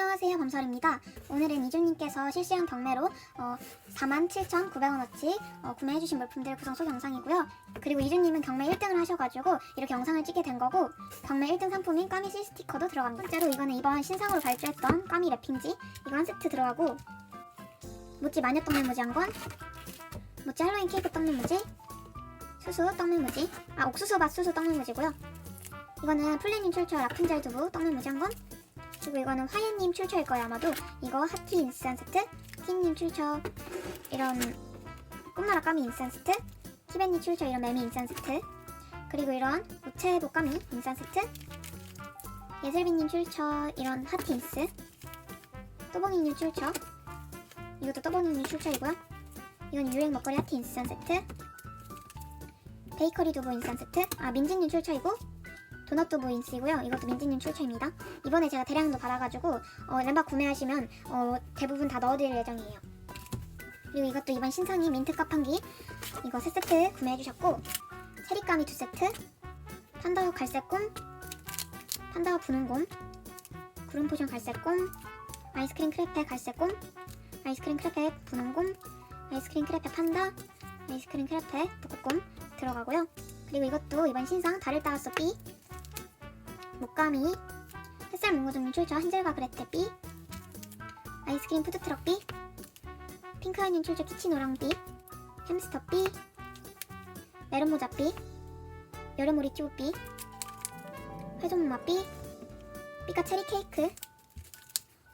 안녕하세요 밤설입니다. 오늘은 이준님께서 실시간 경매로 어, 47,900원어치 어, 구매해주신 물품들 구성 소 영상이고요. 그리고 이준님은 경매 1등을 하셔가지고 이렇게 영상을 찍게 된 거고 경매 1등 상품인 까미 실 스티커도 들어갑니다. 번째로 이거는 이번 신상으로 발주했던 까미 랩핑지 이거 한 세트 들어가고 모찌 마녀 떡물무지 한 권, 모찌 할로윈 케이크 떡물무지, 수수 떡물무지, 아 옥수수 밭 수수 떡물무지고요. 이거는 플래닝 출처 라푼젤 두부 떡물무지 한 권, 그리고 이거는 화예님 출처일 거예요 아마도. 이거 하티 인스턴 세트 티님 출처 이런 꿈나라 까미 인스턴 세트 키베니 출처 이런 매미 인스턴 세트 그리고 이런 우체도 까미 인스턴 세트 예슬비님 출처 이런 하티 인스 또봉이님 출처 이것도 또봉이님 출처이고요. 이건 유행 먹거리 하티 인스턴 세트 베이커리 두부 인스턴 세트 아 민지님 출처이고 도넛 두부 인스이고요. 이것도 민지님 출처입니다. 이번에 제가 대량도 받아가지고 어, 램박 구매하시면 어, 대부분 다 넣어드릴 예정이에요. 그리고 이것도 이번 신상이 민트 값한기 이거 세 세트 구매해주셨고 체리까미 두 세트 판다우 갈색곰 판다우 분홍곰 구름 포션 갈색곰 아이스크림 크레페 갈색곰 아이스크림 크레페 분홍곰 아이스크림 크레페 판다 아이스크림 크레페 북극곰 들어가고요. 그리고 이것도 이번 신상 달을 따왔어 삐 목가미 햇살 문고종류 출처 한젤과 그레테 삐 아이스크림 푸드트럭 삐 핑크아이님 출처 키치노랑 삐 햄스터 삐 메론모자 삐 여름오리 튜브 삐 회전무마 삐 삐까 체리 케이크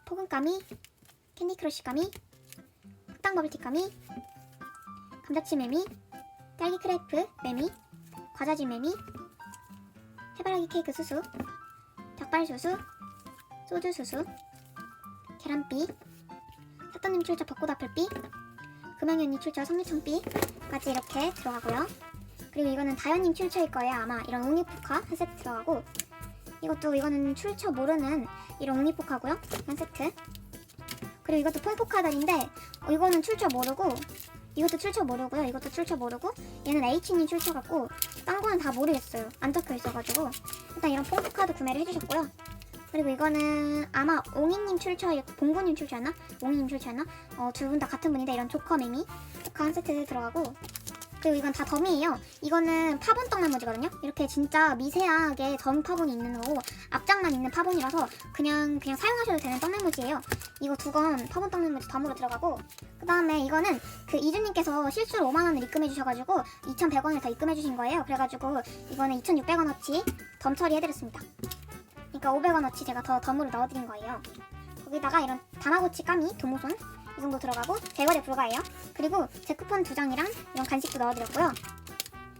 포근까미 캔디크러쉬 까미 흑당 버블티 까미 감자칩 매미 딸기 크레이프 매미 과자즙 매미 해바라기 케이크 수수 닭발 수수 소주 수수 계란비 사또님 출처 벚꽃 아플비 금양연님 출처 성류청비까지 이렇게 들어가고요. 그리고 이거는 다현님 출처일 거예요 아마. 이런 옹이포카 한 세트 들어가고 이것도 이거는 출처 모르는 이런 옹이포카고요 한 세트. 그리고 이것도 퐁포카들인데 어, 이거는 출처 모르고 이것도 출처 모르고요 이것도 출처 모르고 얘는 H님 출처 같고 딴 거는 다 모르겠어요. 안 적혀 있어가지고 일단 이런 퐁크카드 구매를 해주셨고요. 그리고 이거는 아마 옹이님 출처, 봉구님 출처였나? 옹이님 출처였나? 어, 두 분 다 같은 분인데 이런 조커 매미 조커 한 세트 들어가고 그리고 이건 다 덤이에요. 이거는 파본 떡나무지거든요. 이렇게 진짜 미세하게 점 파본이 있는 거고 앞장만 있는 파본이라서 그냥 그냥 사용하셔도 되는 떡나무지예요. 이거 두 건 파본 떡나무지 덤으로 들어가고 그 다음에 이거는 그 이준님께서 실수로 5만 원을 입금해 주셔가지고 2,100원을 더 입금해 주신 거예요. 그래가지고 이거는 2,600원 어치 덤 처리해드렸습니다. 그러니까 500원 어치 제가 더 덤으로 넣어드린 거예요. 거기다가 이런 다마고치 까미 도모손 이 정도 들어가고 대거래 불가예요. 그리고 제 쿠폰 두 장이랑 이런 간식도 넣어드렸고요.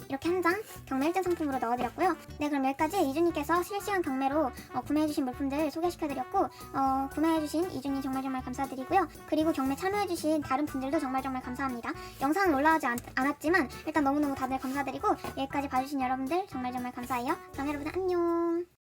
이렇게 한 장 경매 1등 상품으로 넣어드렸고요. 네 그럼 여기까지 이준님께서 실시간 경매로 어, 구매해주신 물품들 소개시켜드렸고 어, 구매해주신 이준님 정말 정말 감사드리고요. 그리고 경매 참여해주신 다른 분들도 정말 정말 감사합니다. 영상은 올라오지 않, 않았지만 일단 너무너무 다들 감사드리고 여기까지 봐주신 여러분들 정말 정말 감사해요. 그럼 여러분 안녕.